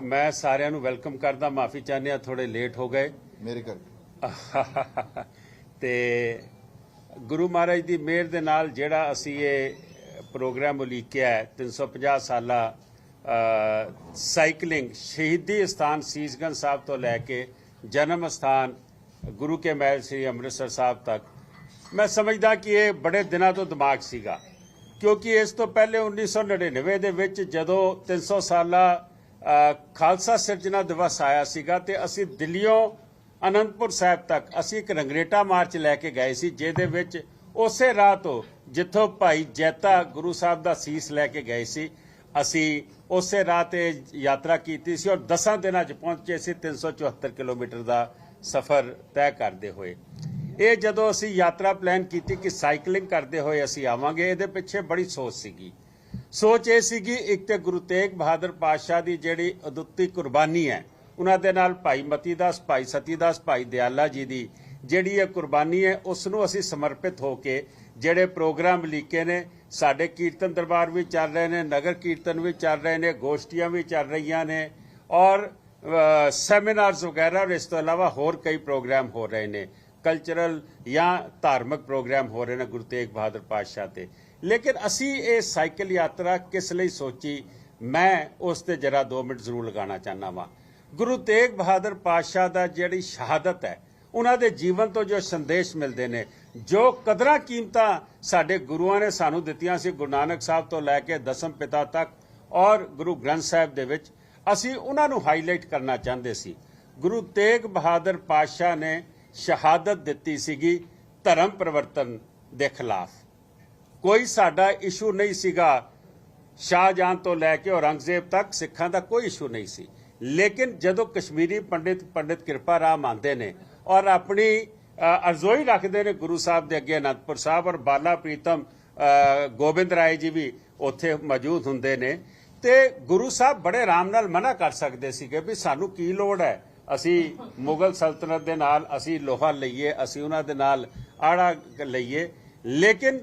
ਮੈਂ ਸਾਰਿਆਂ ਨੂੰ ਵੈਲਕਮ ਕਰਦਾ ਮਾਫੀ ਚਾਹੁੰਦੇ ਆ ਥੋੜੇ ਲੇਟ ਹੋ ਗਏ। ਮੇਰੇ ਕਰਕੇ ਤੇ ਗੁਰੂ ਮਹਾਰਾਜ ਦੀ ਮਿਹਰ ਦੇ ਨਾਲ ਜਿਹੜਾ ਅਸੀਂ ਇਹ ਪ੍ਰੋਗਰਾਮ ਉਲੀਕਿਆ ਹੈ 350 ਸਾਲਾ ਸਾਈਕਲਿੰਗ ਸ਼ਹੀਦੀ ਸਥਾਨ ਸੀਸਗੰਜ ਸਾਹਿਬ ਤੋਂ ਲੈ ਕੇ ਜਨਮ ਸਥਾਨ ਗੁਰੂ ਕੇ ਮਹਿਲ ਸ੍ਰੀ ਅੰਮ੍ਰਿਤਸਰ ਸਾਹਿਬ ਤੱਕ। ਮੈਂ ਸਮਝਦਾ ਕਿ ਇਹ ਬੜੇ ਦਿਨਾਂ ਤੋਂ ਦਿਮਾਗ ਸੀਗਾ ਕਿਉਂਕਿ ਇਸ ਤੋਂ ਪਹਿਲੇ 1999 ਦੇ ਵਿੱਚ ਜਦੋਂ 300 ਸਾਲਾ ਖਾਲਸਾ ਸਿਰਜਣਾ ਦਿਵਸ ਆਇਆ ਸੀਗਾ ਤੇ ਅਸੀਂ ਦਿੱਲੀੋਂ ਅਨੰਦਪੁਰ ਸਾਹਿਬ ਤੱਕ ਅਸੀਂ ਇੱਕ ਰੰਗਰੇਟਾ ਮਾਰਚ ਲੈ ਕੇ ਗਏ ਸੀ, ਜਿਹਦੇ ਵਿੱਚ ਉਸੇ ਰਾਹ ਤੋਂ ਜਿੱਥੋਂ ਭਾਈ ਜੈਤਾ ਗੁਰੂ ਸਾਹਿਬ ਦਾ ਸੀਸ ਲੈ ਕੇ ਗਏ ਸੀ, ਅਸੀਂ ਉਸੇ ਰਾਹ ਤੇ ਯਾਤਰਾ ਕੀਤੀ ਸੀ ਔਰ 10 ਦਿਨਾਂ 'ਚ ਪਹੁੰਚੇ ਸੀ 374 ਕਿਲੋਮੀਟਰ ਦਾ ਸਫ਼ਰ ਤੈਅ ਕਰਦੇ ਹੋਏ। ਇਹ ਜਦੋਂ ਅਸੀਂ ਯਾਤਰਾ ਪਲਾਨ ਕੀਤੀ ਕਿ ਸਾਈਕਲਿੰਗ ਕਰਦੇ ਹੋਏ ਅਸੀਂ ਆਵਾਂਗੇ, ਇਹਦੇ ਪਿੱਛੇ ਬੜੀ ਸੋਚ ਸੀਗੀ। ਸੋਚ ਇਹ ਸੀਗੀ ਇੱਕ ਤੇ ਗੁਰੂ ਤੇਗ ਬਹਾਦਰ ਪਾਤਸ਼ਾਹ ਦੀ ਜਿਹੜੀ ਅਦੁੱਤੀ ਕੁਰਬਾਨੀ ਹੈ, ਉਹਨਾਂ ਦੇ ਨਾਲ ਭਾਈ ਮਤੀ ਦਾਸ, ਭਾਈ ਸਤੀ ਦਾਸ, ਭਾਈ ਦਿਆਲਾ ਜੀ ਦੀ ਜਿਹੜੀ ਇਹ ਕੁਰਬਾਨੀ ਹੈ ਉਸ ਨੂੰ ਅਸੀਂ ਸਮਰਪਿਤ ਹੋ ਕੇ ਜਿਹੜੇ ਪ੍ਰੋਗਰਾਮ ਲਿਖੇ ਨੇ, ਸਾਡੇ ਕੀਰਤਨ ਦਰਬਾਰ ਵੀ ਚੱਲ ਰਹੇ ਨੇ, ਨਗਰ ਕੀਰਤਨ ਵੀ ਚੱਲ ਰਹੇ ਨੇ, ਗੋਸ਼ਟੀਆਂ ਵੀ ਚੱਲ ਰਹੀਆਂ ਨੇ ਔਰ ਸੈਮੀਨਾਰਸ ਵਗੈਰਾ ਔਰ ਇਸ ਤੋਂ ਇਲਾਵਾ ਹੋਰ ਕਈ ਪ੍ਰੋਗਰਾਮ ਹੋ ਰਹੇ ਨੇ ਕਲਚਰਲ ਜਾਂ ਧਾਰਮਿਕ ਪ੍ਰੋਗਰਾਮ ਹੋ ਰਹੇ ਨੇ ਗੁਰੂ ਤੇਗ ਬਹਾਦਰ ਪਾਤਸ਼ਾਹ ਤੇ। ਲੇਕਿਨ ਅਸੀਂ ਇਹ ਸਾਈਕਲ ਯਾਤਰਾ ਕਿਸ ਲਈ ਸੋਚੀ? ਮੈਂ ਉਸ ਤੇ ਜਰਾ 2 ਮਿੰਟ ਜ਼ਰੂਰ ਲਗਾਉਣਾ ਚਾਹਨਾ ਵਾਂ। ਗੁਰੂ ਤੇਗ ਬਹਾਦਰ ਪਾਤਸ਼ਾਹ ਦਾ ਜਿਹੜੀ ਸ਼ਹਾਦਤ ਹੈ, ਉਹਨਾਂ ਦੇ ਜੀਵਨ ਤੋਂ ਜੋ ਸੰਦੇਸ਼ ਮਿਲਦੇ ਨੇ, ਜੋ ਕਦਰਾਂ ਕੀਮਤਾਂ ਸਾਡੇ ਗੁਰੂਆਂ ਨੇ ਸਾਨੂੰ ਦਿੱਤੀਆਂ ਸੀ, ਗੁਰੂ ਨਾਨਕ ਸਾਹਿਬ ਤੋਂ ਲੈ ਕੇ ਦਸਮ ਪਿਤਾ ਤੱਕ ਔਰ ਗੁਰੂ ਗ੍ਰੰਥ ਸਾਹਿਬ ਦੇ ਵਿੱਚ, ਅਸੀਂ ਉਹਨਾਂ ਨੂੰ ਹਾਈਲਾਈਟ ਕਰਨਾ ਚਾਹੁੰਦੇ ਸੀ। ਗੁਰੂ ਤੇਗ ਬਹਾਦਰ ਪਾਤਸ਼ਾਹ ਨੇ ਸ਼ਹਾਦਤ ਦਿੱਤੀ ਸੀਗੀ ਧਰਮ ਪਰਿਵਰਤਨ ਦੇ ਖਿਲਾਫ। ਕੋਈ ਸਾਡਾ ਇਸ਼ੂ ਨਹੀਂ ਸੀਗਾ ਸ਼ਾਹਜਹਾਨ ਤੋਂ ਲੈ ਕੇ ਔਰੰਗਜ਼ੇਬ ਤੱਕ ਸਿੱਖਾਂ ਦਾ ਕੋਈ ਇਸ਼ੂ ਨਹੀਂ ਸੀ। ਲੇਕਿਨ ਜਦੋਂ ਕਸ਼ਮੀਰੀ ਪੰਡਿਤ ਪੰਡਿਤ ਕਿਰਪਾ ਰਾਮ ਆਉਂਦੇ ਨੇ ਔਰ ਆਪਣੀ ਅਰਜ਼ੋਈ ਰੱਖਦੇ ਨੇ ਗੁਰੂ ਸਾਹਿਬ ਦੇ ਅੱਗੇ ਅਨੰਦਪੁਰ ਸਾਹਿਬ ਔਰ ਬਾਲਾ ਪ੍ਰੀਤਮ ਗੋਬਿੰਦ ਰਾਏ ਜੀ ਵੀ ਉੱਥੇ ਮੌਜੂਦ ਹੁੰਦੇ ਨੇ, ਤੇ ਗੁਰੂ ਸਾਹਿਬ ਬੜੇ ਆਰਾਮ ਨਾਲ ਮਨਾ ਕਰ ਸਕਦੇ ਸੀਗੇ ਵੀ ਸਾਨੂੰ ਕੀ ਲੋੜ ਹੈ? ਅਸੀਂ ਮੁਗਲ ਸਲਤਨਤ ਦੇ ਨਾਲ ਅਸੀਂ ਲੋਹਾ ਲਈਏ, ਅਸੀਂ ਉਹਨਾਂ ਦੇ ਨਾਲ ਆੜਾ ਲਈਏ। ਲੇਕਿਨ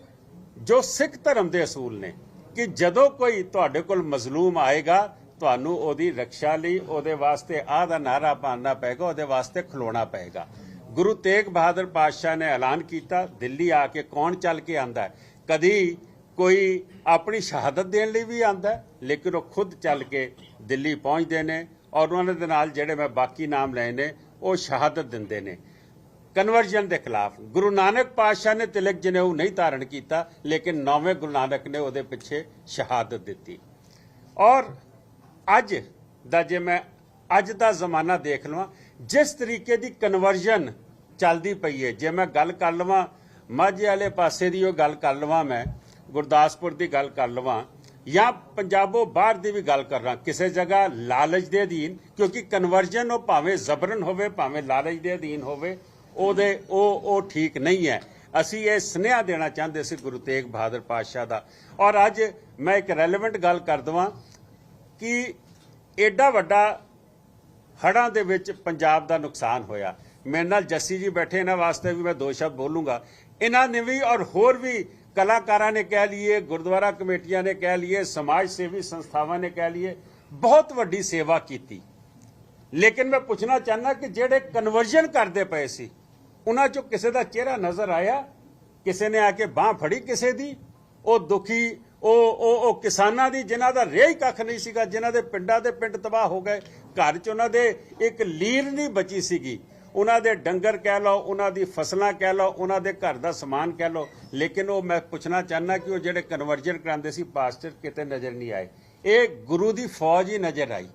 ਜੋ ਸਿੱਖ ਧਰਮ ਦੇ ਅਸੂਲ ਨੇ, ਕਿ ਜਦੋਂ ਕੋਈ ਤੁਹਾਡੇ ਕੋਲ ਮਜ਼ਲੂਮ ਆਏਗਾ, ਤੁਹਾਨੂੰ ਉਹਦੀ ਰੱਖਿਆ ਲਈ ਉਹਦੇ ਵਾਸਤੇ ਆਹ ਦਾ ਨਾਰਾ ਪਾਉਣਾ ਪਏਗਾ, ਉਹਦੇ ਵਾਸਤੇ ਖਲੋਣਾ ਪਏਗਾ। ਗੁਰੂ ਤੇਗ ਬਹਾਦਰ ਪਾਤਸ਼ਾਹ ਨੇ ਐਲਾਨ ਕੀਤਾ, ਦਿੱਲੀ ਆ ਕੇ ਕੌਣ ਚੱਲ ਕੇ ਆਂਦਾ ਕਦੀ ਕੋਈ ਆਪਣੀ ਸ਼ਹਾਦਤ ਦੇਣ ਲਈ ਵੀ ਆਂਦਾ ਲੇਕਿਨ ਉਹ ਖੁਦ ਚੱਲ ਕੇ ਦਿੱਲੀ ਪਹੁੰਚਦੇ ਨੇ ਔਰ ਉਹਨਾਂ ਦੇ ਨਾਲ ਜਿਹੜੇ ਮੈਂ ਬਾਕੀ ਨਾਮ ਲਏ ਨੇ, ਉਹ ਸ਼ਹਾਦਤ ਦਿੰਦੇ ਨੇ। ਕਨਵਰਜਨ ਦੇ ਖਿਲਾਫ। ਗੁਰੂ ਨਾਨਕ ਪਾਤਸ਼ਾਹ ਨੇ ਤਿਲਕ ਜਨੇਊ ਨਹੀਂ ਧਾਰਨ ਕੀਤਾ, ਲੇਕਿਨ ਨੌਵੇਂ ਗੁਰੂ ਨਾਨਕ ਨੇ ਉਹਦੇ ਪਿੱਛੇ ਸ਼ਹਾਦਤ ਦਿੱਤੀ। ਔਰ ਅੱਜ ਦਾ ਜੇ ਮੈਂ, ਅੱਜ ਦਾ ਜ਼ਮਾਨਾ ਦੇਖ ਲਵਾਂ, ਜਿਸ ਤਰੀਕੇ ਦੀ ਕਨਵਰਜਨ ਚੱਲਦੀ ਪਈ ਹੈ ਜੇ ਮੈਂ ਗੱਲ ਕਰ ਲਵਾਂ, ਮਾਝੇ ਵਾਲੇ ਪਾਸੇ ਦੀ ਉਹ ਗੱਲ ਕਰ ਲਵਾਂ ਮੈਂ, ਗੁਰਦਾਸਪੁਰ ਦੀ ਗੱਲ ਕਰ ਲਵਾਂ, ਜਾਂ ਪੰਜਾਬੋਂ ਬਾਹਰ ਦੀ ਵੀ ਗੱਲ ਕਰ ਰਹਾ ਕਿਸੇ ਜਗ੍ਹਾ ਲਾਲਚ ਦੇ ਅਧੀਨ, ਕਿਉਂਕਿ ਕਨਵਰਜਨ ਉਹ ਭਾਵੇਂ ਜ਼ਬਰਨ ਹੋਵੇ, ਭਾਵੇਂ ਲਾਲਚ ਦੇ ਅਧੀਨ ਹੋਵੇ ਉਹਦੇ ਉਹ ਉਹ ਠੀਕ ਨਹੀਂ ਹੈ। ਅਸੀਂ ਇਹ ਸੁਨੇਹਾ ਦੇਣਾ ਚਾਹੁੰਦੇ ਸੀ ਗੁਰੂ ਤੇਗ ਬਹਾਦਰ ਪਾਤਸ਼ਾਹ ਦਾ। ਔਰ ਅੱਜ ਮੈਂ ਇੱਕ ਰੈਲੇਵੈਂਟ ਗੱਲ ਕਰ ਦਵਾਂ ਕਿ ਐਡਾ ਵੱਡਾ ਹੜ੍ਹਾਂ ਦੇ ਵਿੱਚ ਪੰਜਾਬ ਦਾ ਨੁਕਸਾਨ ਹੋਇਆ। ਮੇਰੇ ਨਾਲ ਜੱਸੀ ਜੀ ਬੈਠੇ, ਇਹਨਾਂ ਵਾਸਤੇ ਵੀ ਮੈਂ ਦੋ ਸ਼ਬਦ ਬੋਲੂੰਗਾ। ਇਹਨਾਂ ਨੇ ਵੀ ਔਰ ਹੋਰ ਵੀ ਕਲਾਕਾਰਾਂ ਨੇ ਕਹਿ ਲਈਏ, ਗੁਰਦੁਆਰਾ ਕਮੇਟੀਆਂ ਨੇ ਕਹਿ ਲਈਏ, ਸਮਾਜ ਸੇਵੀ ਸੰਸਥਾਵਾਂ ਨੇ ਕਹਿ ਲਈਏ, ਬਹੁਤ ਵੱਡੀ ਸੇਵਾ ਕੀਤੀ। ਲੇਕਿਨ ਮੈਂ ਪੁੱਛਣਾ ਚਾਹੁੰਦਾ ਕਿ ਜਿਹੜੇ ਕਨਵਰਜਨ ਕਰਦੇ ਪਏ ਸੀ ਉਹਨਾਂ ਚੋਂ ਕਿਸੇ ਦਾ ਚਿਹਰਾ ਨਜ਼ਰ ਆਇਆ, ਕਿਸੇ ਨੇ ਆ ਕੇ ਬਾਹ ਫੜੀ ਕਿਸੇ ਦੀ, ਉਹ ਦੁਖੀ, ਉਹ ਉਹ ਉਹ ਕਿਸਾਨਾਂ ਦੀ, ਜਿਨ੍ਹਾਂ ਦਾ ਰੇਹ ਕੱਖ ਨਹੀਂ ਸੀਗਾ, ਜਿਨ੍ਹਾਂ ਦੇ ਪਿੰਡਾਂ ਦੇ ਪਿੰਡ ਤਬਾਹ ਹੋ ਗਏ, ਘਰ 'ਚ ਉਹਨਾਂ ਦੇ ਇੱਕ ਲੀਰ ਨਹੀਂ ਬਚੀ ਸੀਗੀ। ਉਹਨਾਂ ਦੇ ਡੰਗਰ ਕਹਿ ਲਓ, ਉਹਨਾਂ ਦੀ ਫਸਲਾਂ ਕਹਿ ਲਓ, ਉਹਨਾਂ ਦੇ ਘਰ ਦਾ ਸਮਾਨ ਕਹਿ ਲਓ, ਲੇਕਿਨ ਉਹ ਮੈਂ ਪੁੱਛਣਾ ਚਾਹਨਾ ਕਿ ਉਹ ਜਿਹੜੇ ਕਨਵਰਜਨ ਕਰਾਉਂਦੇ ਸੀ ਪਾਸਟਰ ਕਿਤੇ ਨਜ਼ਰ ਨਹੀਂ ਆਏ। ਇਹ ਗੁਰੂ ਦੀ ਫੌਜ ਹੀ ਨਜ਼ਰ ਆਈ।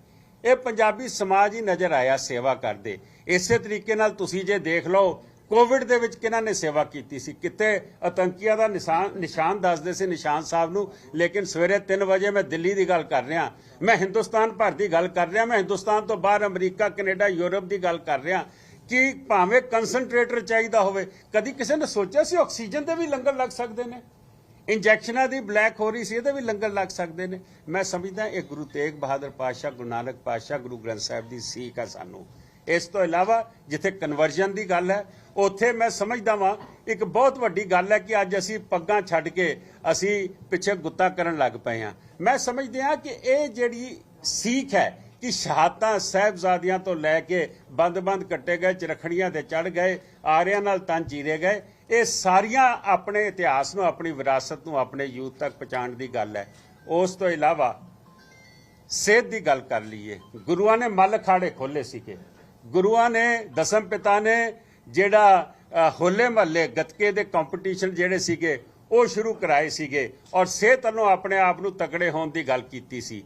ਇਹ ਪੰਜਾਬੀ ਸਮਾਜ ਹੀ ਨਜ਼ਰ ਆਇਆ ਸੇਵਾ ਕਰਦੇ। ਇਸੇ ਤਰੀਕੇ ਨਾਲ ਤੁਸੀਂ ਜੇ ਦੇਖ ਲਓ ਕੋਵਿਡ ਦੇ ਵਿੱਚ ਕਿਹਨਾਂ ਨੇ ਸੇਵਾ ਕੀਤੀ ਸੀ? ਕਿਤੇ ਆਤੰਕੀਆਂ ਦਾ ਨਿਸ਼ਾਨ ਨਿਸ਼ਾਨ ਦੱਸਦੇ ਸੀ ਨਿਸ਼ਾਨ ਸਾਹਿਬ ਨੂੰ? ਲੇਕਿਨ ਸਵੇਰੇ 3 ਵਜੇ ਮੈਂ ਦਿੱਲੀ ਦੀ ਗੱਲ ਕਰ ਰਿਹਾ। ਮੈਂ ਹਿੰਦੁਸਤਾਨ ਭਰ ਦੀ ਗੱਲ ਕਰ ਰਿਹਾ। ਮੈਂ ਹਿੰਦੁਸਤਾਨ ਤੋਂ ਬਾਹਰ ਅਮਰੀਕਾ, ਕੈਨੇਡਾ, ਯੂਰਪ ਦੀ ਗੱਲ ਕਰ ਰਿਹਾ। ਕਿ ਭਾਵੇਂ ਕਨਸੈਂਟਰੇਟਰ ਚਾਹੀਦਾ ਹੋਵੇ, ਕਦੀ ਕਿਸੇ ਨੇ ਸੋਚਿਆ ਸੀ ਆਕਸੀਜਨ ਦੇ ਵੀ ਲੰਗਰ ਲੱਗ ਸਕਦੇ ਨੇ? ਇੰਜੈਕਸ਼ਨਾਂ ਦੀ ਬਲੈਕ ਹੋ ਰਹੀ ਸੀ, ਇਹਦੇ ਵੀ ਲੰਗਰ ਲੱਗ ਸਕਦੇ ਨੇ? ਮੈਂ ਸਮਝਦਾ ਇਹ ਗੁਰੂ ਤੇਗ ਬਹਾਦਰ ਪਾਤਸ਼ਾਹ, ਗੁਰੂ ਨਾਨਕ ਪਾਤਸ਼ਾਹ, ਗੁਰੂ ਗ੍ਰੰਥ ਸਾਹਿਬ ਦੀ ਸੀਖ ਆ ਸਾਨੂੰ। ਇਸ ਤੋਂ ਇਲਾਵਾ ਜਿੱਥੇ ਕਨਵਰਜਨ ਦੀ ਗੱਲ ਹੈ ਉੱਥੇ ਮੈਂ ਸਮਝਦਾ ਵਾਂ, ਇੱਕ ਬਹੁਤ ਵੱਡੀ ਗੱਲ ਹੈ ਕਿ ਅੱਜ ਅਸੀਂ ਪੱਗਾਂ ਛੱਡ ਕੇ ਅਸੀਂ ਪਿੱਛੇ ਗੁੱਤਾ ਕਰਨ ਲੱਗ ਪਏ ਹਾਂ। ਮੈਂ ਸਮਝਦਿਆਂ ਕਿ ਇਹ ਜਿਹੜੀ ਸੀਖ ਹੈ ਕਿ ਸ਼ਹਾਦਤਾਂ ਸਾਹਿਬਜ਼ਾਦਿਆਂ ਤੋਂ ਲੈ ਕੇ ਬੰਦ-ਬੰਦ ਕੱਟੇ ਗਏ, ਚਰਖੜੀਆਂ ਤੇ ਚੜ ਗਏ, ਆਰਿਆਂ ਨਾਲ ਤਨ ਚੀਰੇ ਗਏ, ਇਹ ਸਾਰੀਆਂ ਆਪਣੇ ਇਤਿਹਾਸ ਨੂੰ, ਆਪਣੀ ਵਿਰਾਸਤ ਨੂੰ, ਆਪਣੇ ਯੂਥ ਤੱਕ ਪਹੁੰਚਾਉਣ ਦੀ ਗੱਲ ਹੈ। ਉਸ ਤੋਂ ਇਲਾਵਾ ਸਿਹਤ ਦੀ ਗੱਲ ਕਰ ਲਈਏ। ਗੁਰੂਆਂ ਨੇ ਮੱਲ ਖਾੜੇ ਖੋਲੇ ਸੀਗੇ। ਗੁਰੂਆਂ ਨੇ ਦਸਮ ਪਿਤਾ ਨੇ ਜਿਹੜਾ ਹੋਲੇ ਮਹੱਲੇ ਗੱਤਕੇ ਦੇ ਕੰਪੀਟੀਸ਼ਨ ਜਿਹੜੇ ਸੀਗੇ, ਉਹ ਸ਼ੁਰੂ ਕਰਾਏ ਸੀਗੇ ਔਰ ਸਿਹਤ ਵੱਲੋਂ ਆਪਣੇ ਆਪ ਨੂੰ ਤਕੜੇ ਹੋਣ ਦੀ ਗੱਲ ਕੀਤੀ ਸੀ।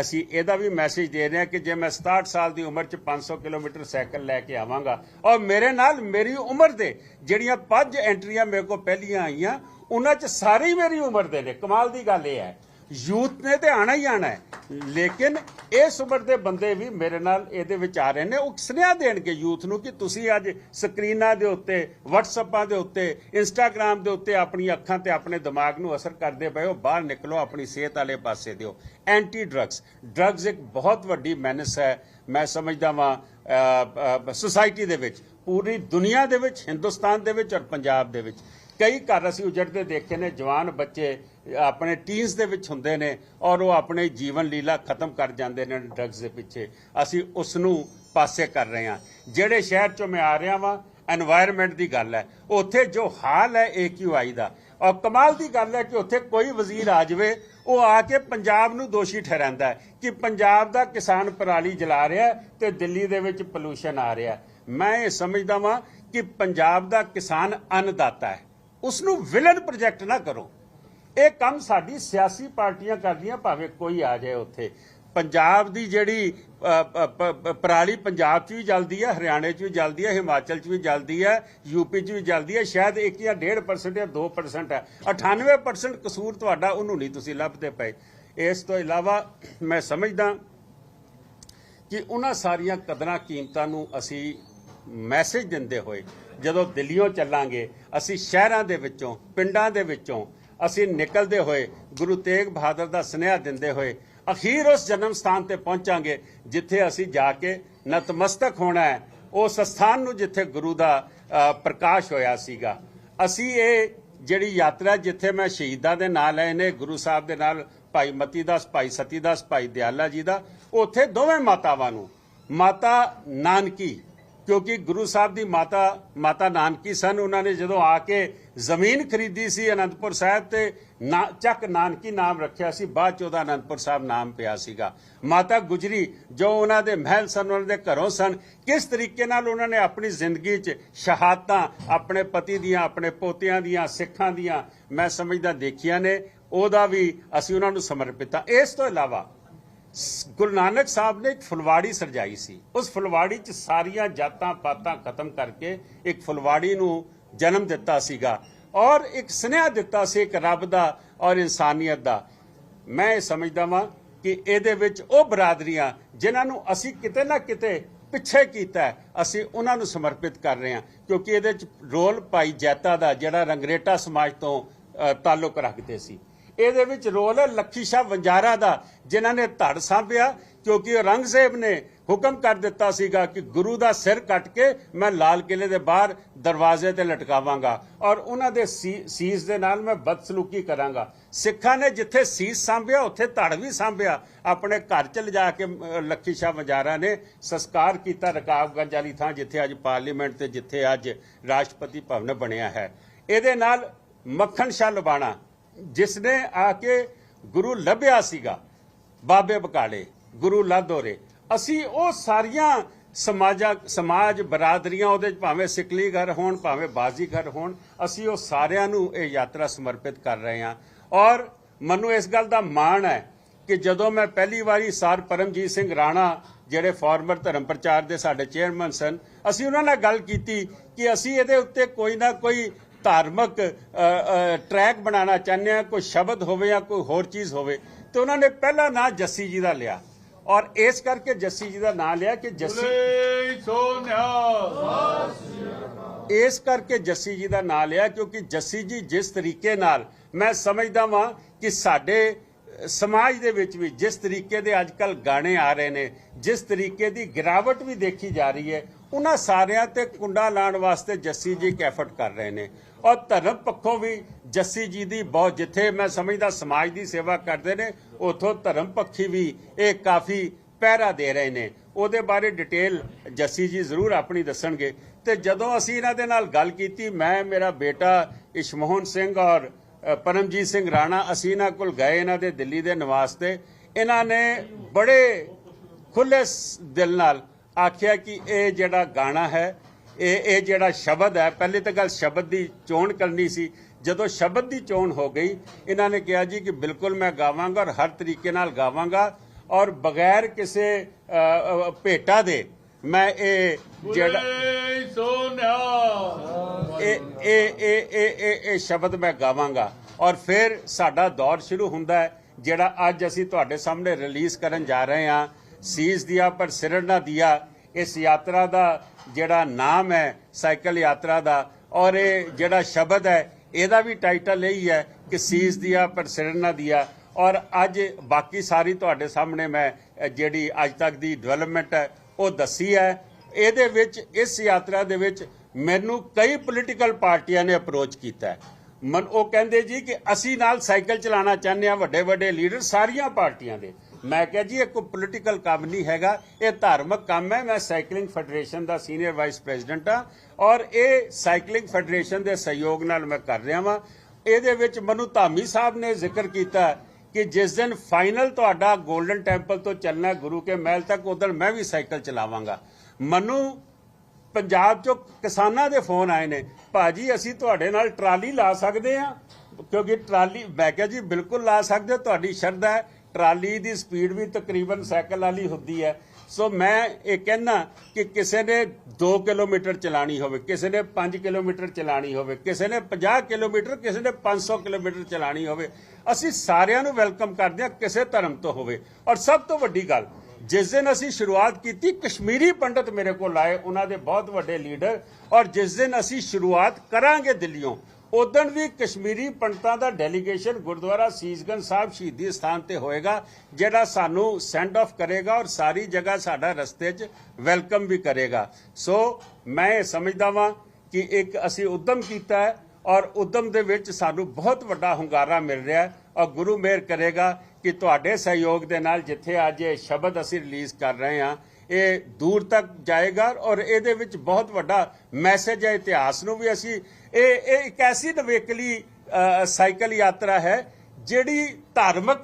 ਅਸੀਂ ਇਹਦਾ ਵੀ ਮੈਸੇਜ ਦੇ ਰਹੇ ਹਾਂ ਕਿ ਜੇ ਮੈਂ 67 ਸਾਲ ਦੀ ਉਮਰ 'ਚ 500 ਕਿਲੋਮੀਟਰ ਸਾਈਕਲ ਲੈ ਕੇ ਆਵਾਂਗਾ ਔਰ ਮੇਰੇ ਨਾਲ ਮੇਰੀ ਉਮਰ ਦੇ ਜਿਹੜੀਆਂ ਪੰਜ ਐਂਟਰੀਆਂ ਮੇਰੇ ਕੋਲ ਪਹਿਲੀਆਂ ਆਈਆਂ, ਉਹਨਾਂ 'ਚ ਸਾਰੇ ਹੀ ਮੇਰੀ ਉਮਰ ਦੇ ਨੇ। ਕਮਾਲ ਦੀ ਗੱਲ ਇਹ ਹੈ। ਯੂਥ ਨੇ ਤੇ ਆਣਾ ਹੀ ਆਣਾ ਹੈ। ਲੇਕਿਨ ਇਸ ਉਮਰ ਦੇ ਬੰਦੇ ਵੀ ਮੇਰੇ ਨਾਲ ਇਹਦੇ ਵਿੱਚ ਆ ਰਹੇ ਨੇ। ਉਹ ਸੁਨੇਹਾ ਦੇਣਗੇ ਯੂਥ ਨੂੰ ਕਿ ਤੁਸੀਂ ਅੱਜ ਸਕਰੀਨਾਂ ਦੇ ਉੱਤੇ ਵਟਸਐਪਾਂ ਦੇ ਉੱਤੇ ਇੰਸਟਾਗ੍ਰam ਦੇ ਉੱਤੇ ਆਪਣੀ ਅੱਖਾਂ ਤੇ ਆਪਣੇ ਦਿਮਾਗ ਨੂੰ ਅਸਰ ਕਰਦੇ ਪਏ ਹੋ। ਬਾਹਰ ਨਿਕਲੋ, ਆਪਣੀ ਸਿਹਤ ਵਾਲੇ ਪਾਸੇ ਦਿਓ। ਐਂਟੀ ਡਰੱਗਸ ਡਰੱਗਸ ਇੱਕ ਬਹੁਤ ਵੱਡੀ ਮੈਨਸ ਹੈ। ਮੈਂ ਸਮਝਦਾ ਵਾਂ ਸੁਸਾਇਟੀ ਦੇ ਵਿੱਚ, ਪੂਰੀ ਦੁਨੀਆ ਦੇ ਵਿੱਚ, ਹਿੰਦੁਸਤਾਨ ਦੇ ਵਿੱਚ ਔਰ ਪੰਜਾਬ ਦੇ ਵਿੱਚ। ਕਈ ਘਰ ਅਸੀਂ ਉਜੜਦੇ ਦੇਖੇ ਨੇ, ਜਵਾਨ ਬੱਚੇ ਆਪਣੇ ਟੀਨਸ ਦੇ ਵਿੱਚ ਹੁੰਦੇ ਨੇ ਔਰ ਉਹ ਆਪਣੇ ਜੀਵਨ ਲੀਲਾ ਖਤਮ ਕਰ ਜਾਂਦੇ ਨੇ ਡਰੱਗਸ ਦੇ ਪਿੱਛੇ। ਅਸੀਂ ਉਸ ਨੂੰ ਪਾਸੇ ਕਰ ਰਹੇ ਹਾਂ। ਜਿਹੜੇ ਸ਼ਹਿਰ ਚੋਂ ਮੈਂ ਆ ਰਿਹਾ ਵਾਂ এনवायरमेंट ਦੀ ਗੱਲ ਹੈ। ਉੱਥੇ ਜੋ ਹਾਲ ਹੈ ਏਕਿਊਆਈ ਦਾ, ਔਰ ਕਮਾਲ ਦੀ ਗੱਲ ਹੈ ਕਿ ਉੱਥੇ ਕੋਈ ਵਜ਼ੀਰ ਆ ਜਾਵੇ, ਉਹ ਆ ਕੇ ਪੰਜਾਬ ਨੂੰ ਦੋਸ਼ੀ ਠਹਿਰਾਉਂਦਾ ਕਿ ਪੰਜਾਬ ਦਾ ਕਿਸਾਨ ਪਰਾਲੀ ਜਲਾ ਰਿਹਾ ਤੇ ਦਿੱਲੀ ਦੇ ਵਿੱਚ ਪੋਲੂਸ਼ਨ ਆ ਰਿਹਾ ਮੈਂ ਇਹ ਸਮਝਦਾ ਵਾਂ ਕਿ ਪੰਜਾਬ ਦਾ ਕਿਸਾਨ ਅੰਨਦਾਤਾ ਹੈ। ਉਸ ਨੂੰ ਵਿਲਨ ਪ੍ਰੋਜੈਕਟ ਨਾ ਕਰੋ। ਇਹ ਕੰਮ ਸਾਡੀ ਸਿਆਸੀ ਪਾਰਟੀਆਂ ਕਰਦੀਆਂ, ਭਾਵੇਂ ਕੋਈ ਆ ਜਾਏ ਉੱਥੇ। ਪੰਜਾਬ ਦੀ ਜਿਹੜੀ ਪਰਾਲੀ ਪੰਜਾਬ 'ਚ ਵੀ ਜਲਦੀ ਹੈ ਹਰਿਆਣੇ 'ਚ ਵੀ ਜਲਦੀ ਹੈ ਹਿਮਾਚਲ 'ਚ ਵੀ ਜਲਦੀ ਹੈ ਯੂਪੀ 'ਚ ਵੀ ਜਲਦੀ ਹੈ ਸ਼ਾਇਦ ਇੱਕ ਜਾਂ 1.5% ਜਾਂ 2% ਹੈ 98% ਕਸੂਰ ਤੁਹਾਡਾ, ਉਹਨੂੰ ਨਹੀਂ ਤੁਸੀਂ ਲੱਭਦੇ ਪਏ। ਇਸ ਤੋਂ ਇਲਾਵਾ ਮੈਂ ਸਮਝਦਾ ਕਿ ਉਹਨਾਂ ਸਾਰੀਆਂ ਕਦਰਾਂ ਕੀਮਤਾਂ ਨੂੰ ਅਸੀਂ ਮੈਸੇਜ ਦਿੰਦੇ ਹੋਏ ਜਦੋਂ ਦਿੱਲੀੋਂ ਚੱਲਾਂਗੇ, ਅਸੀਂ ਸ਼ਹਿਰਾਂ ਦੇ ਵਿੱਚੋਂ, ਪਿੰਡਾਂ ਦੇ ਵਿੱਚੋਂ, ਅਸੀਂ ਨਿਕਲਦੇ ਹੋਏ, ਗੁਰੂ ਤੇਗ ਬਹਾਦਰ ਦਾ ਸੁਨੇਹਾ ਦਿੰਦੇ ਹੋਏ, ਅਖੀਰ ਉਸ ਜਨਮ ਸਥਾਨ ਤੇ ਪਹੁੰਚਾਂਗੇ, ਜਿੱਥੇ ਅਸੀਂ ਜਾ ਕੇ ਨਤਮਸਤਕ ਹੋਣਾ ਹੈ। ਉਸ ਸਥਾਨ ਨੂੰ ਜਿੱਥੇ ਗੁਰੂ ਦਾ ਪ੍ਰਕਾਸ਼ ਹੋਇਆ ਸੀਗਾ। ਅਸੀਂ ਇਹ ਜਿਹੜੀ ਯਾਤਰਾ ਜਿੱਥੇ ਮੈਂ ਸ਼ਹੀਦਾਂ ਦੇ ਨਾਲ ਲਏ ਨੇ, ਗੁਰੂ ਸਾਹਿਬ ਦੇ ਨਾਲ, ਭਾਈ ਮਤੀ ਦਾਸ, ਭਾਈ ਸਤੀ ਦਾਸ, ਭਾਈ ਦਿਆਲਾ ਜੀ ਦਾ, ਉੱਥੇ ਦੋਵੇਂ ਮਾਤਾਵਾਂ ਨੂੰ, ਮਾਤਾ ਨਾਨਕੀ ਕਿਉਂਕਿ ਗੁਰੂ ਸਾਹਿਬ ਦੀ ਮਾਤਾ ਮਾਤਾ ਨਾਨਕੀ ਸਨ। ਉਹਨਾਂ ਨੇ ਜਦੋਂ ਆ ਕੇ ਜ਼ਮੀਨ ਖਰੀਦੀ ਸੀ ਅਨੰਦਪੁਰ ਸਾਹਿਬ ਤੇ ਨਾ, ਚੱਕ ਨਾਨਕੀ ਨਾਮ ਰੱਖਿਆ ਸੀ, ਬਾਅਦ ਚ ਉਹਦਾ ਅਨੰਦਪੁਰ ਸਾਹਿਬ ਨਾਮ ਪਿਆ ਸੀਗਾ। ਮਾਤਾ ਗੁਜਰੀ ਜੋ ਉਹਨਾਂ ਦੇ ਮਹਿਲ ਸਨ, ਉਹਨਾਂ ਦੇ ਘਰੋਂ ਸਨ, ਕਿਸ ਤਰੀਕੇ ਨਾਲ ਉਹਨਾਂ ਨੇ ਆਪਣੀ ਜ਼ਿੰਦਗੀ 'ਚ ਸ਼ਹਾਦਤਾਂ ਆਪਣੇ ਪਤੀ ਦੀਆਂ, ਆਪਣੇ ਪੋਤਿਆਂ ਦੀਆਂ, ਸਿੱਖਾਂ ਦੀਆਂ, ਮੈਂ ਸਮਝਦਾ ਦੇਖੀਆਂ ਨੇ, ਉਹਦਾ ਵੀ ਅਸੀਂ ਉਹਨਾਂ ਨੂੰ ਸਮਰਪਿਤ ਹਾਂ। ਇਸ ਤੋਂ ਇਲਾਵਾ ਗੁਰੂ ਨਾਨਕ ਸਾਹਿਬ ਨੇ ਇੱਕ ਫੁਲਵਾੜੀ ਸਰਜਾਈ ਸੀ। ਉਸ ਫੁਲਵਾੜੀ 'ਚ ਸਾਰੀਆਂ ਜਾਤਾਂ ਪਾਤਾਂ ਖਤਮ ਕਰਕੇ ਇੱਕ ਫੁਲਵਾੜੀ ਨੂੰ ਜਨਮ ਦਿੱਤਾ ਸੀਗਾ ਔਰ ਇੱਕ ਸੁਨੇਹਾ ਦਿੱਤਾ ਸੀ ਇੱਕ ਰੱਬ ਦਾ ਔਰ ਇਨਸਾਨੀਅਤ ਦਾ। ਮੈਂ ਇਹ ਸਮਝਦਾ ਵਾਂ ਕਿ ਇਹਦੇ ਵਿੱਚ ਉਹ ਬਰਾਦਰੀਆਂ ਜਿਨ੍ਹਾਂ ਨੂੰ ਅਸੀਂ ਕਿਤੇ ਨਾ ਕਿਤੇ ਪਿੱਛੇ ਕੀਤਾ ਅਸੀਂ ਉਹਨਾਂ ਨੂੰ ਸਮਰਪਿਤ ਕਰ ਰਹੇ ਹਾਂ, ਕਿਉਂਕਿ ਇਹਦੇ ਵਿੱਚ ਰੋਲ ਭਾਈ ਜੈਤਾ ਦਾ ਜਿਹੜਾ ਰੰਗਰੇਟਾ ਸਮਾਜ ਤੋਂ ਤਾਲੁਕ ਰੱਖਦੇ ਸੀ। ਇਹਦੇ ਵਿੱਚ ਰੋਲ ਹੈ ਲੱਖੀ ਸ਼ਾਹ ਵੰਜਾਰਾ ਦਾ, ਜਿਨ੍ਹਾਂ ਨੇ ਧੜ ਸਾਂਭਿਆ, ਕਿਉਂਕਿ ਔਰੰਗਜ਼ੇਬ ਨੇ ਹੁਕਮ ਕਰ ਦਿੱਤਾ ਸੀਗਾ ਕਿ ਗੁਰੂ ਦਾ ਸਿਰ ਕੱਟ ਕੇ ਮੈਂ ਲਾਲ ਕਿਲੇ ਦੇ ਬਾਹਰ ਦਰਵਾਜ਼ੇ ਤੇ ਲਟਕਾਵਾਂਗਾ ਔਰ ਉਹਨਾਂ ਦੇ ਸੀ- ਸੀਸ ਦੇ ਨਾਲ ਮੈਂ ਬਦਸਲੂਕੀ ਕਰਾਂਗਾ। ਸਿੱਖਾਂ ਨੇ ਜਿੱਥੇ ਸੀਸ ਸਾਂਭਿਆ, ਉੱਥੇ ਧੜ ਵੀ ਸਾਂਭਿਆ। ਆਪਣੇ ਘਰ ਚ ਲਿਜਾ ਕੇ ਲੱਖੀ ਸ਼ਾਹ ਵੰਜਾਰਾ ਨੇ ਸੰਸਕਾਰ ਕੀਤਾ ਰਕਾਬਗੰਜ ਵਾਲੀ ਥਾਂ, ਜਿੱਥੇ ਅੱਜ ਪਾਰਲੀਮੈਂਟ ਤੇ ਜਿੱਥੇ ਅੱਜ ਰਾਸ਼ਟਰਪਤੀ ਭਵਨ ਬਣਿਆ ਹੈ। ਇਹਦੇ ਨਾਲ ਮੱਖਣ ਸ਼ਾਹ ਲਬਾਣਾ ਜਿਸ ਨੇ ਆ ਕੇ ਗੁਰੂ ਲੱਭਿਆ ਸੀਗਾ, ਬਾਬੇ ਬਕਾਲੇ, ਗੁਰੂ ਲਾਦੋਰੇ ਅਸੀਂ ਉਹ ਸਾਰੀਆਂ ਸਮਾਜਾ, ਸਮਾਜ ਬਰਾਦਰੀਆਂ, ਉਹਦੇ ਭਾਵੇਂ ਸਿਕਲੀ ਘਰ ਹੋਣ, ਭਾਵੇਂ ਬਾਜ਼ੀ ਘਰ ਹੋਣ, ਅਸੀਂ ਉਹ ਸਾਰਿਆਂ ਨੂੰ ਇਹ ਯਾਤਰਾ ਸਮਰਪਿਤ ਕਰ ਰਹੇ ਹਾਂ। ਔਰ ਮੈਨੂੰ ਇਸ ਗੱਲ ਦਾ ਮਾਣ ਹੈ ਕਿ ਜਦੋਂ ਮੈਂ ਪਹਿਲੀ ਵਾਰੀ ਸਰ ਪਰਮਜੀਤ ਸਿੰਘ ਰਾਣਾ, ਜਿਹੜੇ ਫਾਰਮਰ ਧਰਮ ਪ੍ਰਚਾਰ ਦੇ ਸਾਡੇ ਚੇਅਰਮੈਨ ਸਨ, ਅਸੀਂ ਉਹਨਾਂ ਨਾਲ ਗੱਲ ਕੀਤੀ ਕਿ ਅਸੀਂ ਇਹਦੇ ਉੱਤੇ ਕੋਈ ਨਾ ਕੋਈ ਧਾਰਮਿਕ ਟਰੈਕ ਬਣਾਉਣਾ ਚਾਹੁੰਦੇ ਹਾਂ ਕੋਈ ਸ਼ਬਦ ਹੋਵੇ ਜਾਂ ਕੋਈ ਹੋਰ ਚੀਜ਼ ਹੋਵੇ ਤੇ ਉਹਨਾਂ ਨੇ ਪਹਿਲਾ ਨਾਂ ਜੱਸੀ ਜੀ ਦਾ ਲਿਆ। ਔਰ ਇਸ ਕਰਕੇ ਜੱਸੀ ਜੀ ਦਾ ਨਾਂ ਲਿਆ ਕਿ ਜੱਸੀ ਬੋਲੇ ਸੋ ਨਿਹਾਲ ਇਸ ਕਰਕੇ ਜੱਸੀ ਜੀ ਦਾ ਨਾਂ ਲਿਆ ਕਿਉਂਕਿ ਜੱਸੀ ਜੀ ਜਿਸ ਤਰੀਕੇ ਨਾਲ ਮੈਂ ਸਮਝਦਾ ਵਾਂ ਕਿ ਸਾਡੇ ਸਮਾਜ ਦੇ ਵਿੱਚ ਵੀ ਜਿਸ ਤਰੀਕੇ ਦੇ ਅੱਜਕੱਲ ਗਾਣੇ ਆ ਰਹੇ ਨੇ ਜਿਸ ਤਰੀਕੇ ਦੀ ਗਿਰਾਵਟ ਵੀ ਦੇਖੀ ਜਾ ਰਹੀ ਹੈ ਉਹਨਾਂ ਸਾਰਿਆਂ ਤੇ ਕੁੰਡਾ ਲਾਉਣ ਵਾਸਤੇ ਜੱਸੀ ਜੀ ਇੱਕ ਐਫਰਟ ਕਰ ਰਹੇ ਨੇ। ਔਰ ਧਰਮ ਪੱਖੋਂ ਵੀ ਜੱਸੀ ਜੀ ਦੀ ਬਹੁਤ, ਜਿੱਥੇ ਮੈਂ ਸਮਝਦਾ ਸਮਾਜ ਦੀ ਸੇਵਾ ਕਰਦੇ ਨੇ, ਉਥੋਂ ਧਰਮ ਪੱਖੀ ਵੀ ਇਹ ਕਾਫੀ ਪਹਿਰਾ ਦੇ ਰਹੇ ਨੇ। ਉਹਦੇ ਬਾਰੇ ਡਿਟੇਲ ਜੱਸੀ ਜੀ ਜ਼ਰੂਰ ਆਪਣੀ ਦੱਸਣਗੇ। ਤੇ ਜਦੋਂ ਅਸੀਂ ਇਹਨਾਂ ਦੇ ਨਾਲ ਗੱਲ ਕੀਤੀ, ਮੈਂ, ਮੇਰਾ ਬੇਟਾ ਇਸ਼ਮੋਹਨ ਸਿੰਘ ਔਰ ਪਰਮਜੀਤ ਸਿੰਘ ਰਾਣਾ, ਅਸੀਂ ਇਹਨਾਂ ਕੋਲ ਗਏ ਇਹਨਾਂ ਦੇ ਦਿੱਲੀ ਦੇ ਨਿਵਾਸ ਤੇ। ਇਹਨਾਂ ਨੇ ਬੜੇ ਖੁੱਲੇ ਦਿਲ ਨਾਲ ਆਖਿਆ ਕਿ ਇਹ ਜਿਹੜਾ ਗਾਣਾ ਹੈ ਇਹ ਇਹ ਜਿਹੜਾ ਸ਼ਬਦ ਹੈ ਪਹਿਲੇ ਤਾਂ ਗੱਲ ਸ਼ਬਦ ਦੀ ਚੋਣ ਕਰਨੀ ਸੀ। ਜਦੋਂ ਸ਼ਬਦ ਦੀ ਚੋਣ ਹੋ ਗਈ ਇਹਨਾਂ ਨੇ ਕਿਹਾ ਜੀ ਕਿ ਬਿਲਕੁਲ ਮੈਂ ਗਾਵਾਂਗਾ ਔਰ ਹਰ ਤਰੀਕੇ ਨਾਲ ਗਾਵਾਂਗਾ ਔਰ ਬਗੈਰ ਕਿਸੇ ਭੇਟਾ ਦੇ ਮੈਂ ਇਹ ਜਿਹੜਾ ਇਹ ਇਹ ਇਹ ਇਹ ਸ਼ਬਦ ਮੈਂ ਗਾਵਾਂਗਾ। ਔਰ ਫਿਰ ਸਾਡਾ ਦੌਰ ਸ਼ੁਰੂ ਹੁੰਦਾ ਹੈ ਜਿਹੜਾ ਅੱਜ ਅਸੀਂ ਤੁਹਾਡੇ ਸਾਹਮਣੇ ਰਿਲੀਜ਼ ਕਰਨ ਜਾ ਰਹੇ ਹਾਂ। ਸੀਸ ਦਿਆ ਪਰ ਸਿਰ ਨਾ ਦਿਆ। ਇਸ ਯਾਤਰਾ ਦਾ ਜਿਹੜਾ ਨਾਮ ਹੈ, ਸਾਈਕਲ ਯਾਤਰਾ ਦਾ, ਔਰ ਇਹ ਜਿਹੜਾ ਸ਼ਬਦ ਹੈ, ਇਹਦਾ ਵੀ ਟਾਈਟਲ ਇਹੀ ਹੈ ਕਿ ਸੀਸ ਦਿਆ ਪਰ ਸਿਰ ਨਾ ਦਿਆ। ਔਰ ਅੱਜ ਬਾਕੀ ਸਾਰੀ ਤੁਹਾਡੇ ਸਾਹਮਣੇ ਮੈਂ ਜਿਹੜੀ ਅੱਜ ਤੱਕ ਦੀ ਡਿਵੈਲਪਮੈਂਟ ਹੈ, ਉਹ ਦੱਸੀ ਹੈ। ਇਹਦੇ ਵਿੱਚ, ਇਸ ਯਾਤਰਾ ਦੇ ਵਿੱਚ ਮੈਨੂੰ ਕਈ ਪੋਲੀਟੀਕਲ ਪਾਰਟੀਆਂ ਨੇ ਅਪਰੋਚ ਕੀਤਾ ਮਨ, ਉਹ ਕਹਿੰਦੇ ਜੀ ਕਿ ਅਸੀਂ ਨਾਲ ਸਾਈਕਲ ਚਲਾਉਣਾ ਚਾਹੁੰਦੇ ਆ ਵੱਡੇ ਵੱਡੇ ਲੀਡਰ ਸਾਰੀਆਂ ਪਾਰਟੀਆਂ ਦੇ। ਮੈਂ ਕਿਹਾ ਜੀ, ਇਹ ਕੋਈ ਪੋਲੀਟੀਕਲ ਕੰਮ ਨਹੀਂ ਹੈਗਾ। ਇਹ ਧਾਰਮਿਕ ਕੰਮ ਹੈ। ਮੈਂ ਸਾਈਕਲਿੰਗ ਫੈਡਰੇਸ਼ਨ ਦਾ ਸੀਨੀਅਰ ਵਾਈਸ ਪ੍ਰੈਜ਼ੀਡੈਂਟ ਆ ਔਰ ਇਹ ਸਾਈਕਲਿੰਗ ਫੈਡਰੇਸ਼ਨ ਦੇ ਸਹਿਯੋਗ ਨਾਲ ਮੈਂ ਕਰ ਰਿਹਾ ਵਾਂ। ਇਹਦੇ ਵਿੱਚ ਮਨੂ ਧਾਮੀ ਸਾਹਿਬ ਨੇ ਜ਼ਿਕਰ ਕੀਤਾ ਕਿ ਜਿਸ ਦਿਨ ਫਾਈਨਲ ਤੁਹਾਡਾ 골ਡਨ ਟੈਂਪਲ ਤੋਂ ਚੱਲਣਾ ਗੁਰੂ ਕੇ ਮਹਿਲ ਤੱਕ ਉਦੋਂ ਮੈਂ ਵੀ ਸਾਈਕਲ ਚਲਾਵਾਂਗਾ। ਮਨੂ, ਪੰਜਾਬ ਚੋਂ ਕਿਸਾਨਾਂ ਦੇ ਫੋਨ ਆਏ ਨੇ। ਭਾਜੀ, ਅਸੀਂ ਤੁਹਾਡੇ ਨਾਲ ਟਰਾਲੀ ਲਾ ਸਕਦੇ ਆ ਕਿਉਂਕਿ ਟਰਾਲੀ, ਮੈਂ ਕਿਹਾ ਜੀ, ਬਿਲਕੁਲ ਲਾ ਸਕਦੇ ਹੋ। ਤੁਹਾਡੀ ਸ਼ਰਧਾ ਹੈ। ਟਰਾਲੀ ਦੀ ਸਪੀਡ ਵੀ ਤਕਰੀਬਨ ਸਾਈਕਲ ਵਾਲੀ ਹੁੰਦੀ ਹੈ। ਸੋ ਮੈਂ ਇਹ ਕਹਿਣਾ ਕਿ ਕਿਸੇ ਨੇ 2 ਕਿਲੋਮੀਟਰ ਚਲਾਣੀ ਹੋਵੇ, ਕਿਸੇ ਨੇ 5 ਕਿਲੋਮੀਟਰ ਚਲਾਣੀ ਹੋਵੇ, ਕਿਸੇ ਨੇ 50 ਕਿਲੋਮੀਟਰ, ਕਿਸੇ ਨੇ 500 ਕਿਲੋਮੀਟਰ ਚਲਾਣੀ ਹੋਵੇ। ਅਸੀਂ ਸਾਰਿਆਂ ਨੂੰ ਵੈਲਕਮ ਕਰਦੇ ਹਾਂ ਕਿਸੇ ਧਰਮ ਤੋਂ ਹੋਵੇ। ਔਰ ਸਭ ਤੋਂ ਵੱਡੀ ਗੱਲ, ਜਿਸ ਦਿਨ ਅਸੀਂ ਸ਼ੁਰੂਆਤ ਕੀਤੀ, ਕਸ਼ਮੀਰੀ ਪੰਡਤ ਮੇਰੇ ਕੋਲ ਆਏ, ਉਹਨਾਂ ਦੇ ਬਹੁਤ ਵੱਡੇ ਲੀਡਰ। ਔਰ ਜਿਸ ਦਿਨ ਅਸੀਂ ਸ਼ੁਰੂਆਤ ਕਰਾਂਗੇ ਦਿੱਲੀੋਂ ਉਦਣ ਵੀ ਕਸ਼ਮੀਰੀ ਪੰਡਤਾਂ ਦਾ ਡੈਲੀਗੇਸ਼ਨ ਗੁਰਦੁਆਰਾ ਸੀਸਗੰਜ ਸਾਹਿਬ ਸ਼ਹੀਦੀ ਸਥਾਨ ਤੇ ਹੋਏਗਾ, ਜਿਹੜਾ ਸਾਨੂੰ ਸੈਂਡ ਆਫ ਕਰੇਗਾ ਔਰ ਸਾਰੀ ਜਗ੍ਹਾ ਸਾਡਾ ਰਸਤੇ 'ਚ ਵੈਲਕਮ ਵੀ ਕਰੇਗਾ। ਸੋ ਮੈਂ ਇਹ ਸਮਝਦਾ ਵਾਂ ਕਿ ਇੱਕ ਅਸੀਂ ਉਦਮ ਕੀਤਾ ਹੈ ਔਰ ਉਦਮ ਦੇ ਵਿੱਚ ਸਾਨੂੰ ਬਹੁਤ ਵੱਡਾ ਹੁੰਗਾਰਾ ਮਿਲ ਰਿਹਾ ਹੈ ਔਰ ਗੁਰੂ ਮਿਹਰ ਕਰੇਗਾ ਕਿ ਤੁਹਾਡੇ ਸਹਿਯੋਗ ਦੇ ਨਾਲ ਜਿੱਥੇ ਅੱਜ ਇਹ ਸ਼ਬਦ ਅਸੀਂ ਰਿਲੀਜ਼ ਕਰ ਰਹੇ ਹਾਂ, ਇਹ ਦੂਰ ਤੱਕ ਜਾਏਗਾ ਔਰ ਇਹਦੇ ਵਿੱਚ ਬਹੁਤ ਵੱਡਾ ਮੈਸੇਜ ਹੈ, ਇਤਿਹਾਸ ਨੂੰ ਵੀ ਅਸੀਂ ਇਹ ਇਹ ਇੱਕ ਐਸੀ ਨਵੇਕਲੀ ਸਾਈਕਲ ਯਾਤਰਾ ਹੈ, ਜਿਹੜੀ ਧਾਰਮਿਕ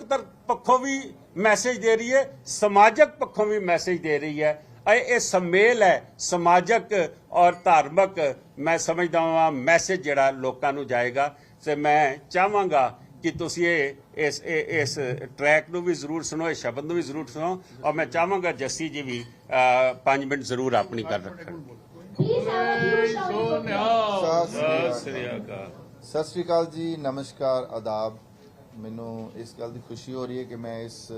ਪੱਖੋਂ ਵੀ ਮੈਸੇਜ ਦੇ ਰਹੀ ਹੈ, ਸਮਾਜਿਕ ਪੱਖੋਂ ਵੀ ਮੈਸੇਜ ਦੇ ਰਹੀ ਹੈ। ਇਹ ਇਹ ਸੰਮੇਲ ਹੈ, ਸਮਾਜਿਕ ਔਰ ਧਾਰਮਿਕ। ਮੈਂ ਸਮਝਦਾ ਹਾਂ ਮੈਸੇਜ ਜਿਹੜਾ ਲੋਕਾਂ ਨੂੰ ਜਾਏਗਾ। ਤੇ ਮੈਂ ਚਾਹਾਂਗਾ ਕਿ ਤੁਸੀਂ ਇਹ, ਇਸ, ਇਹ- ਇਸ ਟਰੈਕ ਨੂੰ ਵੀ ਜ਼ਰੂਰ ਸੁਣੋ ਇਹ ਸ਼ਬਦ ਨੂੰ ਵੀ ਜ਼ਰੂਰ ਸੁਣੋ। ਔਰ ਮੈਂ ਚਾਹਾਂਗਾ ਜੱਸੀ ਜੀ ਵੀ 5 ਮਿੰਟ ਜ਼ਰੂਰ ਆਪਣੀ ਕਰ ਰੱਖਣ। ਸਤਿ ਸ੍ਰੀ ਅਕਾਲ ਸਤਿ ਸ਼੍ਰੀ ਅਕਾਲ ਜੀ, ਨਮਸਕਾਰ, ਆਦਾਬ। ਮੈਨੂੰ ਇਸ ਗੱਲ ਦੀ ਖੁਸ਼ੀ ਹੋ ਰਹੀ ਹੈ ਕਿ ਮੈਂ ਇਸ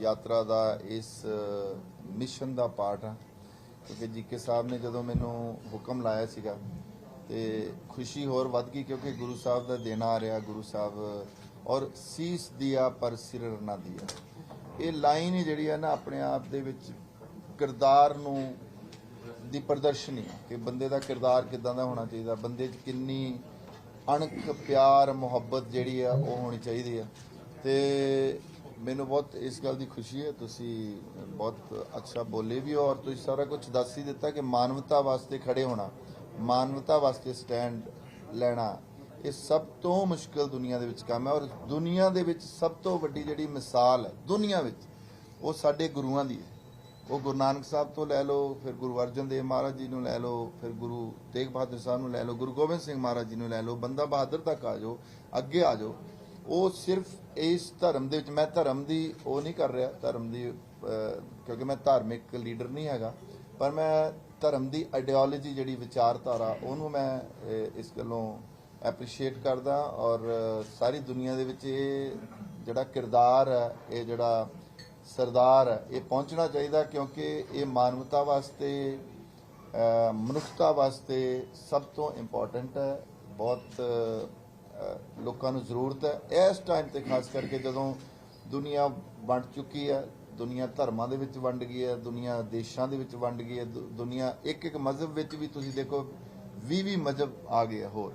ਯਾਤਰਾ ਦਾ, ਇਸ ਮਿਸ਼ਨ ਦਾ ਪਾਰਟ ਹਾਂ। ਕਿਉਂਕਿ ਜੀਕੇ ਸਾਹਿਬ ਨੇ ਜਦੋਂ ਮੈਨੂੰ ਹੁਕਮ ਲਾਇਆ ਸੀਗਾ, ਤੇ ਖੁਸ਼ੀ ਹੋਰ ਵੱਧ ਗਈ ਕਿਉਂਕਿ ਗੁਰੂ ਸਾਹਿਬ ਦਾ ਦਿਨ ਆ ਰਿਹਾ, ਗੁਰੂ ਸਾਹਿਬ ਔਰ ਸੀਸ ਦਿਆ ਪਰ ਸਿਰ ਨਾ ਦਿਆ। ਇਹ ਲਾਈਨ ਜਿਹੜੀ ਹੈ ਨਾ, ਆਪਣੇ ਆਪ ਦੇ ਵਿੱਚ ਕਿਰਦਾਰ ਨੂੰ ਦੀ ਪ੍ਰਦਰਸ਼ਨੀ ਹੈ ਕਿ ਬੰਦੇ ਦਾ ਕਿਰਦਾਰ ਕਿਦਾਂ ਦਾ ਹੋਣਾ ਚਾਹੀਦਾ, ਬੰਦੇ 'ਚ ਕਿੰਨੀ ਅਣਖ, ਪਿਆਰ, ਮੁਹੱਬਤ ਜਿਹੜੀ ਆ ਉਹ ਹੋਣੀ ਚਾਹੀਦੀ ਆ। ਤੇ ਮੈਨੂੰ ਬਹੁਤ ਇਸ ਗੱਲ ਦੀ ਖੁਸ਼ੀ ਹੈ, ਤੁਸੀਂ ਬਹੁਤ ਅੱਛਾ ਬੋਲੇ ਵੀ ਹੋ ਔਰ ਤੁਸੀਂ ਸਾਰਾ ਕੁਝ ਦੱਸ ਹੀ ਦਿੱਤਾ ਕਿ ਮਾਨਵਤਾ ਵਾਸਤੇ ਖੜੇ ਹੋਣਾ, ਮਾਨਵਤਾ ਵਾਸਤੇ ਸਟੈਂਡ ਲੈਣਾ, ਇਹ ਸਭ ਤੋਂ ਮੁਸ਼ਕਲ ਦੁਨੀਆ ਦੇ ਵਿੱਚ ਕੰਮ ਹੈ ਔਰ ਦੁਨੀਆ ਦੇ ਵਿੱਚ ਸਭ ਤੋਂ ਵੱਡੀ ਜਿਹੜੀ ਮਿਸਾਲ ਹੈ ਦੁਨੀਆ ਵਿੱਚ, ਉਹ ਸਾਡੇ ਗੁਰੂਆਂ ਦੀ ਹੈ। ਉਹ ਗੁਰੂ ਨਾਨਕ ਸਾਹਿਬ ਤੋਂ ਲੈ ਲਓ, ਫਿਰ ਗੁਰੂ ਅਰਜਨ ਦੇਵ ਮਹਾਰਾਜ ਜੀ ਨੂੰ ਲੈ ਲਓ, ਫਿਰ ਗੁਰੂ ਤੇਗ ਬਹਾਦਰ ਸਾਹਿਬ ਨੂੰ ਲੈ ਲਓ, ਗੁਰੂ ਗੋਬਿੰਦ ਸਿੰਘ ਮਹਾਰਾਜ ਜੀ ਨੂੰ ਲੈ ਲਓ, ਬੰਦਾ ਬਹਾਦਰ ਤੱਕ ਆ ਜਾਓ, ਅੱਗੇ ਆ ਜਾਓ। ਉਹ ਸਿਰਫ ਇਸ ਧਰਮ ਦੇ ਵਿੱਚ, ਮੈਂ ਧਰਮ ਦੀ ਉਹ ਨਹੀਂ ਕਰ ਰਿਹਾ, ਧਰਮ ਦੀ ਕਿਉਂਕਿ ਮੈਂ ਧਾਰਮਿਕ ਲੀਡਰ ਨਹੀਂ ਹੈਗਾ, ਪਰ ਮੈਂ ਧਰਮ ਦੀ ਆਈਡੀਓਲੋਜੀ ਜਿਹੜੀ ਵਿਚਾਰਧਾਰਾ, ਉਹਨੂੰ ਮੈਂ ਇਸ ਗੱਲੋਂ ਐਪਰੀਸ਼ੀਏਟ ਕਰਦਾ ਔਰ ਸਾਰੀ ਦੁਨੀਆ ਦੇ ਵਿੱਚ ਇਹ ਜਿਹੜਾ ਕਿਰਦਾਰ ਹੈ, ਇਹ ਜਿਹੜਾ ਸਰਦਾਰ ਹੈ, ਇਹ ਪਹੁੰਚਣਾ ਚਾਹੀਦਾ ਕਿਉਂਕਿ ਇਹ ਮਾਨਵਤਾ ਵਾਸਤੇ ਮਨੁੱਖਤਾ ਵਾਸਤੇ ਸਭ ਤੋਂ ਇੰਪੋਰਟੈਂਟ ਹੈ, ਬਹੁਤ ਲੋਕਾਂ ਨੂੰ ਜ਼ਰੂਰਤ ਹੈ। ਇਸ ਟਾਈਮ ਤੇ ਖਾਸ ਕਰਕੇ ਜਦੋਂ ਦੁਨੀਆ ਵੰਡ ਚੁੱਕੀ ਹੈ, ਦੁਨੀਆ ਧਰਮਾਂ ਦੇ ਵਿੱਚ ਵੰਡ ਗਈ ਹੈ, ਦੁਨੀਆ ਦੇਸ਼ਾਂ ਦੇ ਵਿੱਚ ਵੰਡ ਗਈ ਹੈ, ਦੁ- ਦੁਨੀਆ ਇੱਕ ਇੱਕ ਮਜ਼ਹਬ ਵਿੱਚ ਵੀ ਤੁਸੀਂ ਦੇਖੋ 20 20 ਮਜ਼ਹਬ ਆ ਗਏ ਹੋਰ।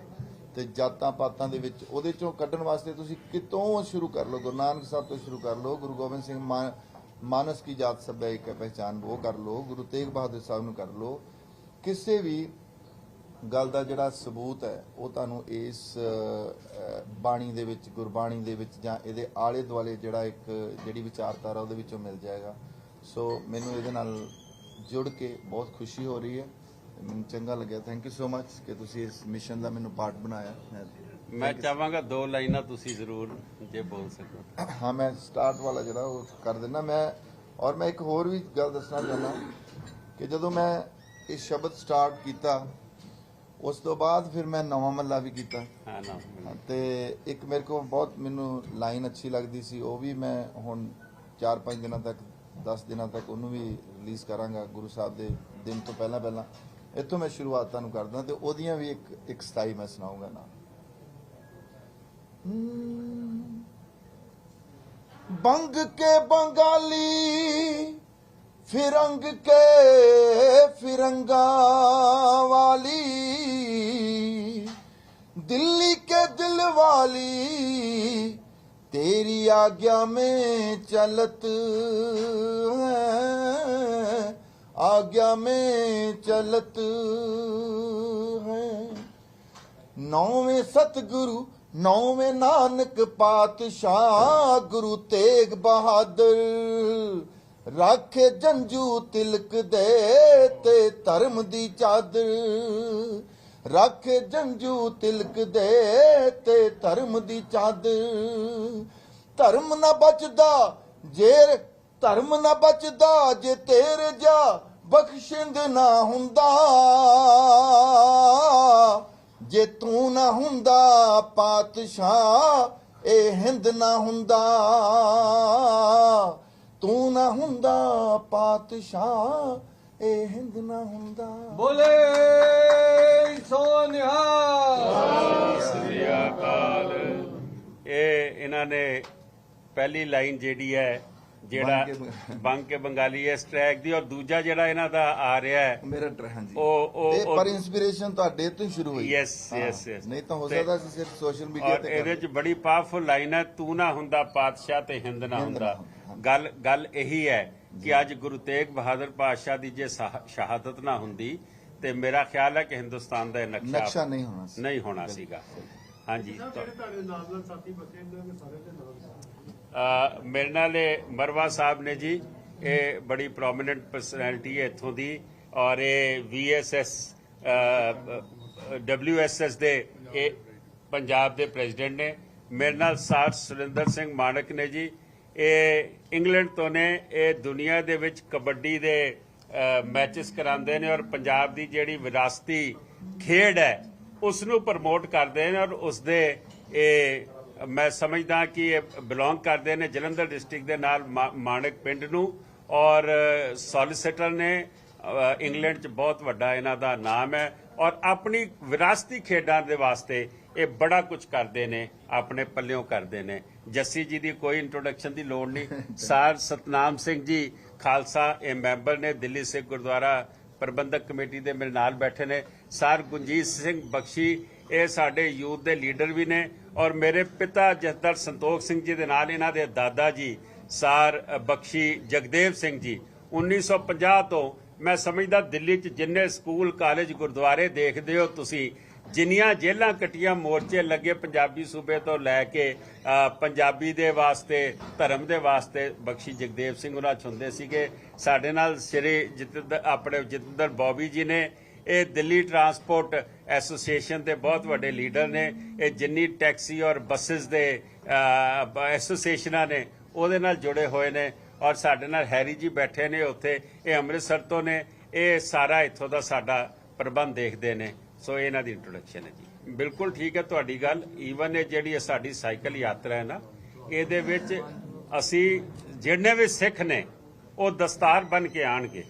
ਤੇ ਜਾਤਾਂ ਪਾਤਾਂ ਦੇ ਵਿੱਚ ਉਹਦੇ ਚੋਂ ਕੱਢਣ ਵਾਸਤੇ ਤੁਸੀਂ ਕਿਤੋਂ ਸ਼ੁਰੂ ਕਰ ਲਓ? ਗੁਰੂ ਨਾਨਕ ਸਾਹਿਬ ਤੋਂ ਸ਼ੁਰੂ ਕਰ ਲਓ। ਗੁਰੂ ਗੋਬਿੰਦ ਸਿੰਘ ਮਾ- ਮਾਨਸ ਕੀ ਜਾਤ ਸਭ ਇੱਕ ਹੈ, ਪਹਿਚਾਨ ਉਹ ਕਰ ਲੋ ਗੁਰੂ ਤੇਗ ਬਹਾਦਰ ਸਾਹਿਬ ਨੂੰ ਕਰ ਲੋ ਕਿਸੇ ਵੀ ਗੱਲ ਦਾ ਜਿਹੜਾ ਸਬੂਤ ਹੈ, ਉਹ ਤੁਹਾਨੂੰ ਇਸ ਬਾਣੀ ਦੇ ਵਿੱਚ, ਗੁਰਬਾਣੀ ਦੇ ਵਿੱਚ ਜਾਂ ਇਹਦੇ ਆਲੇ ਦੁਆਲੇ ਜਿਹੜਾ ਇੱਕ, ਜਿਹੜੀ ਵਿਚਾਰਧਾਰਾ ਉਹਦੇ ਵਿੱਚੋਂ ਮਿਲ ਜਾਏਗਾ। ਸੋ ਮੈਨੂੰ ਇਹਦੇ ਨਾਲ ਜੁੜ ਕੇ ਬਹੁਤ ਖੁਸ਼ੀ ਹੋ ਰਹੀ ਹੈ। ਮੈਨੂੰ ਚੰਗਾ ਲੱਗਿਆ। ਥੈਂਕ ਯੂ ਸੋ ਮਚ ਕਿ ਤੁਸੀਂ ਇਸ ਮਿਸ਼ਨ ਦਾ ਮੈਨੂੰ ਪਾਰਟ ਬਣਾਇਆ। ਮੈਂ- ਚਾਹਾਂਗਾ ਦੋ ਲਾਈਨਾਂ ਤੁਸੀਂ ਜ਼ਰੂਰ ਜੇ ਬੋਲ ਸਕੋ। ਹਾਂ ਮੈਂ ਸਟਾਰਟ ਵਾਲਾ ਜਿਹੜਾ ਉਹ ਕਰ ਦਿੰਦਾ। ਮੈਂ ਔਰ ਮੈਂ ਇੱਕ ਹੋਰ ਵੀ ਗੱਲ ਦੱਸਣਾ ਚਾਹੁੰਦਾ ਕਿ ਜਦੋਂ ਮੈਂ ਇਹ ਸ਼ਬਦ ਸਟਾਰਟ ਕੀਤਾ ਉਸ ਤੋਂ ਬਾਅਦ ਫਿਰ ਮੈਂ ਨਵਾਂ ਮੱਲਾ ਵੀ ਕੀਤਾ। ਹਾਂ ਨਾ ਤੇ ਇੱਕ ਮੇਰੇ ਕੋਲ ਬਹੁਤ ਮੈਨੂੰ ਲਾਈਨ ਅੱਛੀ ਲੱਗਦੀ ਸੀ। ਉਹ ਵੀ ਮੈਂ ਹੁਣ 4-5 ਦਿਨਾਂ ਤੱਕ 10 ਦਿਨਾਂ ਤੱਕ ਉਹਨੂੰ ਵੀ ਰਿਲੀਜ਼ ਕਰਾਂਗਾ ਗੁਰੂ ਸਾਹਿਬ ਦੇ ਦਿਨ ਤੋਂ ਪਹਿਲਾਂ ਪਹਿਲਾਂ ਇੱਥੋਂ ਮੈਂ ਸ਼ੁਰੂਆਤ ਤੁਹਾਨੂੰ ਕਰਦਾ ਤੇ ਉਹਦੀਆਂ ਵੀ ਇੱਕ ਇੱਕ ਸਟਾਈ ਮੈਂ ਸੁਣਾਉਂਗਾ ਨਾ ਬੰਗ ਕੇ ਬੰਗਾਲੀ ਫਿਰੰਗ ਕੇ ਫਿਰੰਗਾ ਵਾਲੀ दिल्ली के दिल वाली तेरी आज्ञा में चलत है आज्ञा में चलत है नौवें सतगुरु नौवें नानक पातशाह गुरु तेग बहादुर राखे जंजू तिलक दे ते धर्म दी चादर ਰਾਖੇ ਜੰਜੂ ਤਿਲਕ ਦੇ ਤੇ ਧਰਮ ਦੀ ਚਾਦਰ ਧਰਮ ਨਾ ਬਚਦਾ ਜੇ ਧਰਮ ਨਾ ਬਚਦਾ ਜੇ ਤੇਰੇ ਜਾ ਬਖਸ਼ਿੰਦ ਨਾ ਹੁੰਦਾ। ਜੇ ਤੂੰ ਨਾ ਹੁੰਦਾ ਪਾਤਸ਼ਾਹ ਇਹ ਹਿੰਦ ਨਾ ਹੁੰਦਾ। ਤੂੰ ਨਾ ਹੁੰਦਾ ਪਾਤਸ਼ਾਹ ਇਹ ਹਿੰਦ ਨਾ ਹੁੰਦਾ। ਬੋਲੇ ਸੋਨਿਹਾ ਸ੍ਰੀ ਅਕਾਲ। ਇਹ ਇਹਨਾਂ ਨੇ ਪਹਿਲੀ ਲਾਈਨ ਜਿਹੜੀ ਹੈ ਜਿਹੜਾ ਬੰਗ ਕੇ ਬੰਗ ਕੇ ਬੰਗਾਲੀ ਇਸ ਟਰੈਕ ਦੀ ਔਰ ਦੂਜਾ ਜਿਹੜਾ ਇਹਨਾਂ ਦਾ ਆ ਰਿਹਾ ਹੈ ਮੇਰਾ ਟ੍ਰੈਨ ਜੀ ਉਹ ਉਹ ਪਰ ਇਨਸਪੀਰੇਸ਼ਨ ਤੁਹਾਡੇ ਤੋਂ ਹੀ ਸ਼ੁਰੂ ਹੋਈ। Yes, yes. ਨਹੀਂ ਤਾਂ ਹੋ ਸਕਦਾ ਸੀ ਸਿਰਫ ਸੋਸ਼ਲ ਮੀਡੀਆ ਤੇ ਇਹਦੇ ਚ ਬੜੀ ਪਾਵਰਫੁਲ ਲਾਈਨ ਹੈ ਤੂੰ ਨਾ ਹੁੰਦਾ ਪਾਤਸ਼ਾਹ ਤੇ ਹਿੰਦ ਨਾ ਹਿੰਦ ਨਾ। ਗੱਲ ਗੱਲ ਇਹੀ ਹੈ ਕਿ ਅੱਜ ਗੁਰੂ ਤੇਗ ਬਹਾਦਰ ਪਾਤਸ਼ਾਹ ਦੀ ਜੇ ਸ਼ਹਾ- ਸ਼ਹਾਦਤ ਨਾ ਹੁੰਦੀ ਤੇ ਮੇਰਾ ਖਿਆਲ ਹੈ ਕਿ ਹਿੰਦੁਸਤਾਨ ਦਾ ਨਕਸ਼ਾ ਨਕਸ਼ਾ ਨਹੀਂ ਹੋਣਾ ਸੀ। ਨਹੀਂ ਹੋਣਾ ਸੀਗਾ। ਹਾਂਜੀ ਜਿਹੜੇ ਤੁਹਾਡੇ ਨਾਲ ਨਾਲ ਸਾਥੀ ਬੱਚੇ ਇਹਨਾਂ ਦੇ ਸਾਰੇ ਦੇ ਨਾਮ ਮੇਰੇ ਨਾਲ ਇਹ ਮਰਵਾ ਸਾਹਿਬ ਨੇ ਜੀ, ਇਹ ਬੜੀ ਪ੍ਰੋਮਿਨੈਂਟ ਪਰਸਨੈਲਿਟੀ ਹੈ ਇੱਥੋਂ ਦੀ, ਔਰ ਇਹ ਵੀਐਸਐਸ ਡਬਲਯੂਐਸਐਸ ਦੇ ਇਹ ਪੰਜਾਬ ਦੇ ਪ੍ਰੈਜ਼ੀਡੈਂਟ ਨੇ। ਮੇਰੇ ਨਾਲ ਸਾਥ ਸੁਰਿੰਦਰ ਸਿੰਘ ਮਾਨਕ ਨੇ ਜੀ, ਇਹ ਇੰਗਲੈਂਡ ਤੋਂ ਨੇ, ਇਹ ਦੁਨੀਆ ਦੇ ਵਿੱਚ ਕਬੱਡੀ ਦੇ ਮੈਚਸ ਕਰਾਉਂਦੇ ਨੇ ਔਰ ਪੰਜਾਬ ਦੀ ਜਿਹੜੀ ਵਿਰਾਸਤੀ ਖੇਡ ਹੈ ਉਸ ਨੂੰ ਪ੍ਰਮੋਟ ਕਰਦੇ ਨੇ ਔਰ ਉਸ ਦੇ ਇਹ ਮੈਂ ਸਮਝਦਾ ਕਿ ਇਹ ਬਿਲੋਂਗ ਕਰਦੇ ਨੇ ਜਲੰਧਰ ਡਿਸਟ੍ਰਿਕਟ ਦੇ ਨਾਲ ਮਾ- ਮਾਣਕ ਪਿੰਡ ਨੂੰ ਔਰ ਸੋਲਿਸਿਟਰ ਨੇ ਇੰਗਲੈਂਡ 'ਚ ਬਹੁਤ ਵੱਡਾ ਇਹਨਾਂ ਦਾ ਨਾਮ ਹੈ ਔਰ ਆਪਣੀ ਵਿਰਾਸਤੀ ਖੇਡਾਂ ਦੇ ਵਾਸਤੇ ਇਹ ਬੜਾ ਕੁਝ ਕਰਦੇ ਨੇ ਆਪਣੇ ਪੱਲਿਓਂ ਕਰਦੇ ਨੇ। ਜੱਸੀ ਜੀ ਦੀ ਕੋਈ ਇੰਟਰੋਡਕਸ਼ਨ ਦੀ ਲੋੜ ਨਹੀਂ। ਸਾਰ ਸਤਨਾਮ ਸਿੰਘ ਜੀ ਖਾਲਸਾ ਇਹ ਮੈਂਬਰ ਨੇ ਦਿੱਲੀ ਸਿੱਖ ਗੁਰਦੁਆਰਾ ਪ੍ਰਬੰਧਕ ਕਮੇਟੀ ਦੇ ਮੇਰੇ ਨਾਲ ਬੈਠੇ ਨੇ। ਸਰ ਗੁੰਜੀਤ ਸਿੰਘ ਬਖਸ਼ੀ ਇਹ ਸਾਡੇ ਯੂਥ ਦੇ ਲੀਡਰ ਵੀ ਨੇ ਔਰ ਮੇਰੇ ਪਿਤਾ ਜਸਦਰ ਸੰਤੋਖ ਸਿੰਘ ਜੀ ਦੇ ਨਾਲ ਇਹਨਾਂ ਦੇ ਦਾਦਾ ਜੀ, ਸਾਰ ਬਖਸ਼ੀ ਜਗਦੇਵ ਸਿੰਘ ਜੀ। 1950 ਤੋਂ ਮੈਂ ਸਮਝਦਾ ਦਿੱਲੀ 'ਚ ਜਿੰਨੇ ਸਕੂਲ, ਕਾਲਜ, ਗੁਰਦੁਆਰੇ ਦੇਖਦੇ ਹੋ ਤੁਸੀਂ, ਜਿੰਨੀਆਂ ਜੇਲਾਂ ਕਟੀਆਂ ਮੋਰਚੇ ਲੱਗੇ ਪੰਜਾਬੀ ਸੂਬੇ ਤੋਂ ਲੈ ਕੇ ਪੰਜਾਬੀ ਦੇ ਵਾਸਤੇ, ਧਰਮ ਦੇ ਵਾਸਤੇ ਬਖਸ਼ੀ ਜਗਦੇਵ ਸਿੰਘ ਉਹਨਾਂ ਚ ਹੁੰਦੇ ਸੀਗੇ। ਸਾਡੇ ਨਾਲ ਸ੍ਰੀ ਜਤਿੰਦਰ, ਆਪਣੇ ਜਤਿੰਦਰ ਬੌਬੀ ਜੀ ਨੇ ਇਹ ਦਿੱਲੀ ਟਰਾਂਸਪੋਰਟ ਐਸੋਸੀਏਸ਼ਨ ਦੇ ਬਹੁਤ ਵੱਡੇ ਲੀਡਰ ਨੇ। ਇਹ ਜਿੰਨੀ ਟੈਕਸੀ ਔਰ ਬੱਸਸ ਦੇ ਐਸੋਸੀਏਸ਼ਨਾਂ ਨੇ, ਉਹਦੇ ਨਾਲ ਜੁੜੇ ਹੋਏ ਨੇ ਔਰ ਸਾਡੇ ਨਾਲ ਹੈਰੀ ਜੀ ਬੈਠੇ ਨੇ ਉੱਥੇ। ਇਹ ਅੰਮ੍ਰਿਤਸਰ ਤੋਂ ਨੇ। ਇਹ ਸਾਰਾ ਇੱਥੋਂ ਦਾ ਸਾਡਾ ਪ੍ਰਬੰਧ ਦੇਖਦੇ ਨੇ। ਸੋ ਇਹਨਾਂ ਦੀ ਇੰਟਰੋਡਕਸ਼ਨ ਹੈ ਜੀ। ਬਿਲਕੁਲ ਠੀਕ ਹੈ ਤੁਹਾਡੀ ਗੱਲ। ਈਵਨ ਇਹ ਜਿਹੜੀ ਸਾਡੀ ਸਾਈਕਲ ਯਾਤਰਾ ਹੈ ਨਾ, ਇਹਦੇ ਵਿੱਚ ਅਸੀਂ ਜਿੰਨੇ ਵੀ ਸਿੱਖ ਨੇ, ਉਹ ਦਸਤਾਰ ਬਣ ਕੇ ਆਣਗੇ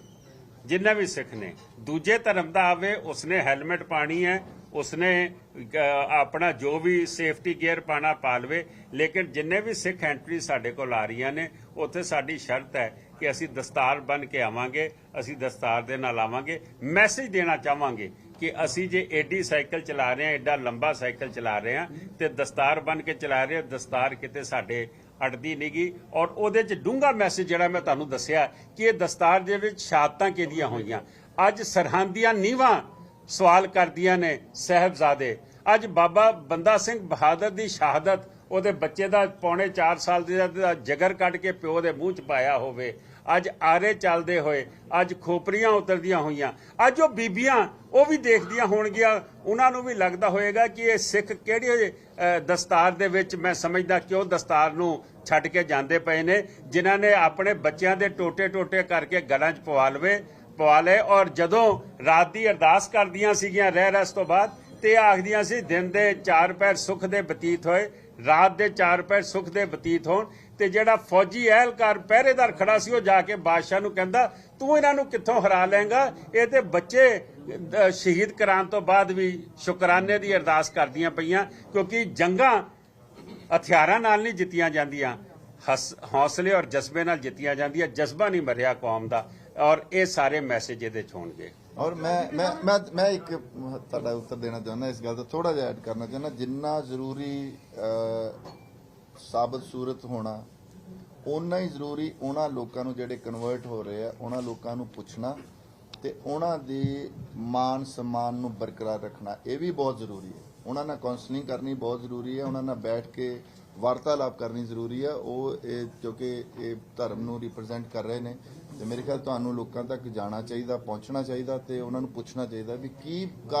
ਜਿੰਨੇ ਵੀ ਸਿੱਖ ਨੇ। ਦੂਜੇ ਧਰਮ ਦਾ ਆਵੇ, ਉਸਨੇ ਹੈਲਮਟ ਪਾਣੀ ਹੈ, ਉਸਨੇ ਆਪਣਾ ਜੋ ਵੀ ਸੇਫਟੀ ਗੇਅਰ ਪਾਣਾ ਪਾ ਲਵੇ। ਲੇਕਿਨ ਜਿੰਨੇ ਵੀ ਸਿੱਖ ਐਂਟਰੀ ਸਾਡੇ ਕੋਲ ਆ ਰਹੀਆਂ ਨੇ, ਉੱਥੇ ਸਾਡੀ ਸ਼ਰਤ ਹੈ ਕਿ ਅਸੀਂ ਦਸਤਾਰ ਬਨ ਕੇ ਆਵਾਂਗੇ, ਅਸੀਂ ਦਸਤਾਰ ਦੇ ਨਾਲ ਆਵਾਂਗੇ। ਮੈਸੇਜ ਦੇਣਾ ਚਾਹਾਂਗੇ ਕਿ ਅਸੀਂ ਜੇ ਏਡੀ ਸਾਈਕਲ ਚਲਾ ਰਹੇ ਹਾਂ ਐਡਾ ਲੰਬਾ ਸਾਈਕਲ ਚਲਾ ਰਹੇ ਹਾਂ, ਤੇ ਦਸਤਾਰ ਬਨ ਕੇ ਚਲਾ ਰਹੇ ਹਾਂ, ਦਸਤਾਰ ਕਿਤੇ ਸਾਡੇ ਅੜਦੀ ਨਹੀਂਗੀ ਔਰ ਉਹਦੇ ਚ ਡੂੰਘਾ ਮੈਸੇਜ ਜਿਹੜਾ ਮੈਂ ਤੁਹਾਨੂੰ ਦੱਸਿਆ ਕਿ ਇਹ ਦਸਤਾਰ ਦੇ ਵਿੱਚ ਸ਼ਹਾਦਤਾਂ ਕਿਹਦੀਆਂ ਹੋਈਆਂ। ਅੱਜ ਸਰਹੰਦੀਆਂ ਨੀਵਾਂ ਸਵਾਲ ਕਰਦੀਆਂ ਨੇ ਸਹਿਬਜ਼ਾਦੇ। ਅੱਜ ਬਾਬਾ ਬੰਦਾ ਸਿੰਘ ਬਹਾਦਰ ਦੀ ਸ਼ਹਾਦਤ ਉਹਦੇ ਬੱਚੇ ਦਾ ਪੌਣੇ 4 ਸਾਲ ਦੇ ਦਾ ਜਗਰ ਕੱਢ ਕੇ ਪਿਓ ਦੇ ਮੂੰਹ ਚ ਪਾਇਆ ਹੋਵੇ। ਅੱਜ ਆਰੇ ਚੱਲਦੇ ਹੋਏ, ਅੱਜ ਖੋਪਰੀਆਂ ਉਤਰਦੀਆਂ ਹੋਈਆਂ, ਅੱਜ ਉਹ ਬੀਬੀਆਂ ਉਹ ਵੀ ਦੇਖਦੀਆਂ ਹੋਣਗੀਆਂ। ਉਹਨਾਂ ਨੂੰ ਵੀ ਲੱਗਦਾ ਹੋਏਗਾ ਕਿ ਇਹ ਸਿੱਖ ਕਿਹੜੇ ਦਸਤਾਰ ਦੇ ਵਿੱਚ ਮੈਂ ਸਮਝਦਾ ਕਿਉਂ ਦਸਤਾਰ ਨੂੰ ਛੱਡ ਕੇ ਜਾਂਦੇ ਪਏ ਨੇ, ਜਿਨ੍ਹਾਂ ਨੇ ਆਪਣੇ ਬੱਚਿਆਂ ਦੇ ਟੋਟੇ ਟੋਟੇ ਕਰਕੇ ਗਲਾਂ 'ਚ ਪਵਾ ਲਵੇ, ਪਵਾ ਲਏ ਔਰ ਜਦੋਂ ਰਾਤ ਦੀ ਅਰਦਾਸ ਕਰਦੀਆਂ ਸੀਗੀਆਂ ਰਹਿ ਰਸ ਤੋਂ ਬਾਅਦ, ਤੇ ਆਖਦੀਆਂ ਸੀ, ਦਿਨ ਦੇ ਚਾਰ ਪੈਰ ਸੁੱਖ ਦੇ ਬਤੀਤ ਹੋਏ ਰਾਤ ਦੇ ਚਾਰ ਪੈਰ ਸੁੱਖ ਦੇ ਬਤੀਤ ਹੋਣ ਤੇ ਜਿਹੜਾ ਫੌਜੀ ਅਹਿਲਕਾਰ ਪਹਿਰੇਦਾਰ ਖੜਾ ਸੀ, ਉਹ ਜਾ ਕੇ ਬਾਦਸ਼ਾਹ ਨੂੰ ਕਹਿੰਦਾ, ਤੂੰ ਇਹਨਾਂ ਨੂੰ ਕਿੱਥੋਂ ਹਰਾ ਲੇਗਾ ਇਹ ਤੇ ਬੱਚੇ ਸ਼ਹੀਦ ਕਰਾਉਣ ਤੋਂ ਬਾਅਦ ਵੀ ਸ਼ੁਕਰਾਨੇ ਦੀ ਅਰਦਾਸ ਕਰਦੀਆਂ ਪਈਆਂ, ਕਿਉਂਕਿ ਜੰਗਾਂ ਹਥਿਆਰਾਂ ਨਾਲ ਨਹੀਂ ਜਿੱਤੀਆਂ ਜਾਂਦੀਆਂ, ਹਸ- ਹੌਸਲੇ ਔਰ ਜਜ਼ਬੇ ਨਾਲ ਜਿੱਤੀਆਂ ਜਾਂਦੀਆਂ, ਜਜ਼ਬਾ ਨਹੀਂ ਮਰਿਆ ਕੌਮ ਦਾ, ਔਰ ਇਹ ਸਾਰੇ ਮੈਸੇਜ ਇਹਦੇ ਚ ਹੋਣਗੇ। ਔਰ ਮੈਂ ਮੈਂ ਮੈਂ ਮੈਂ ਇੱਕ ਤੁਹਾਡਾ ਉੱਤਰ ਦੇਣਾ ਚਾਹੁੰਦਾ, ਇਸ ਗੱਲ ਦਾ ਥੋੜਾ ਜਿਹਾ ਐਡ ਕਰਨਾ ਚਾਹੁੰਦਾ, ਜਿੰਨਾ ਜ਼ਰੂਰੀ ਸਾਬਤ ਸੂਰਤ ਹੋਣਾ ਉਨਾ ਹੀ ਜ਼ਰੂਰੀ ਉਹਨਾਂ ਲੋਕਾਂ ਨੂੰ ਜਿਹੜੇ ਕਨਵਰਟ ਹੋ ਰਹੇ ਆ, ਉਹਨਾਂ ਲੋਕਾਂ ਨੂੰ ਪੁੱਛਣਾ ਤੇ ਉਹਨਾਂ ਦੇ ਮਾਨ ਸਨਮਾਨ ਨੂੰ ਬਰਕਰਾਰ ਰੱਖਣਾ, ਇਹ ਵੀ ਬਹੁਤ ਜ਼ਰੂਰੀ ਹੈ। ਉਹਨਾਂ ਨਾਲ ਕਾਉਂਸਲਿੰਗ ਕਰਨੀ ਬਹੁਤ ਜ਼ਰੂਰੀ ਹੈ, ਉਹਨਾਂ ਨਾਲ ਬੈਠ ਕੇ ਵਾਰਤਾਲਾਪ ਕਰਨੀ ਜ਼ਰੂਰੀ ਹੈ, ਉਹ ਇਹ ਕਿਉਂਕਿ ਇਹ ਧਰਮ ਨੂੰ ਰਿਪਰੈਜ਼ੈਂਟ ਕਰ ਰਹੇ ਨੇ ਤੇ ਮੇਰੇ ਖਿਆਲ ਤੁਹਾਨੂੰ ਲੋਕਾਂ ਤੱਕ ਜਾਣਾ ਚਾਹੀਦਾ, ਪਹੁੰਚਣਾ ਚਾਹੀਦਾ ਤੇ ਉਹਨਾਂ ਨੂੰ ਪੁੱਛਣਾ ਚਾਹੀਦਾ ਵੀ ਕੀ ਕਾਰਨ